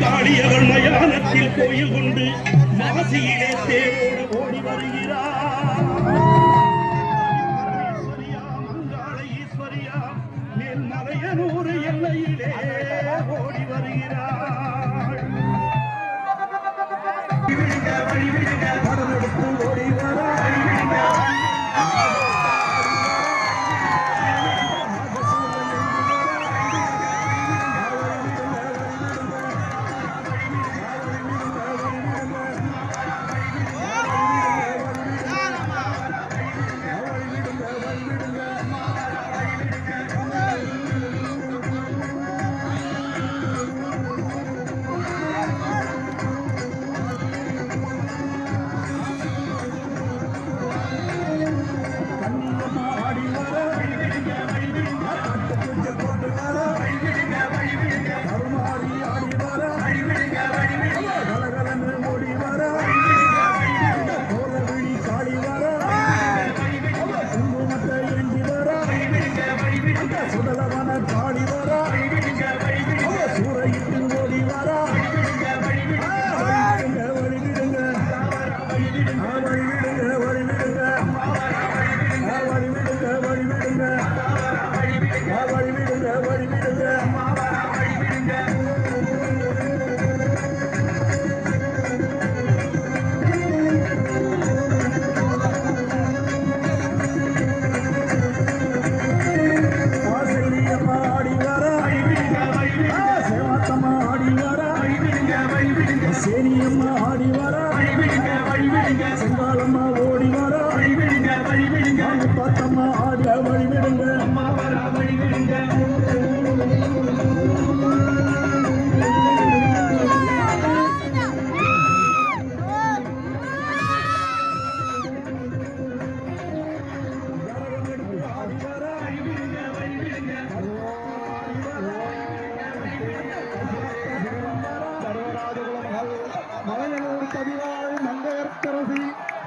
காளியவன் மயானத்தில் கோயில் கொண்டு வாசியிலே தேவோடு ஓடி வருகிறார். மேல்மலையனூர் எல்லையிலே ஓடி வருகிறார் வழிவிடுக வழிவிடுக சேனியம்மா ஆடி வர. செங்காலம்மா ஓடி வர. மங்கையர்க்கரசி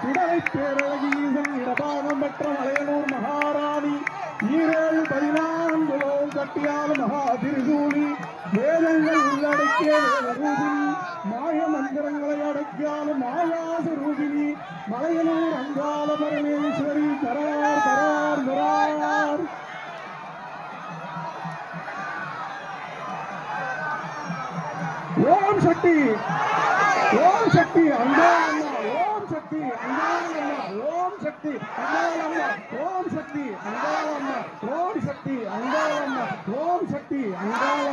இடலை பேரழகி ஈசன் இடபாகம் பெற்ற மலையனூர் மகாராணி. ஈரேழு பதினான்குலோம் கட்டியால் மகா திருசூலி. வேதங்கள் உள்ளடக்கிய வேதரூபினி மாய மந்திரங்களை அடக்கியால் மாயாசு ரூபினி மலையனூர் அங்காள பரமேஸ்வரி தரார் தரார் தரார் ஓம் சக்தி ஓம் சக்தி அங்க ஓம் சக்தி அங்காளம்மா ஓம் சக்தி அங்காளம்மா ஓம் சக்தி அங்காளம்மா ஓம் சக்தி அங்காளம்மா ஓம் சக்தி அங்காள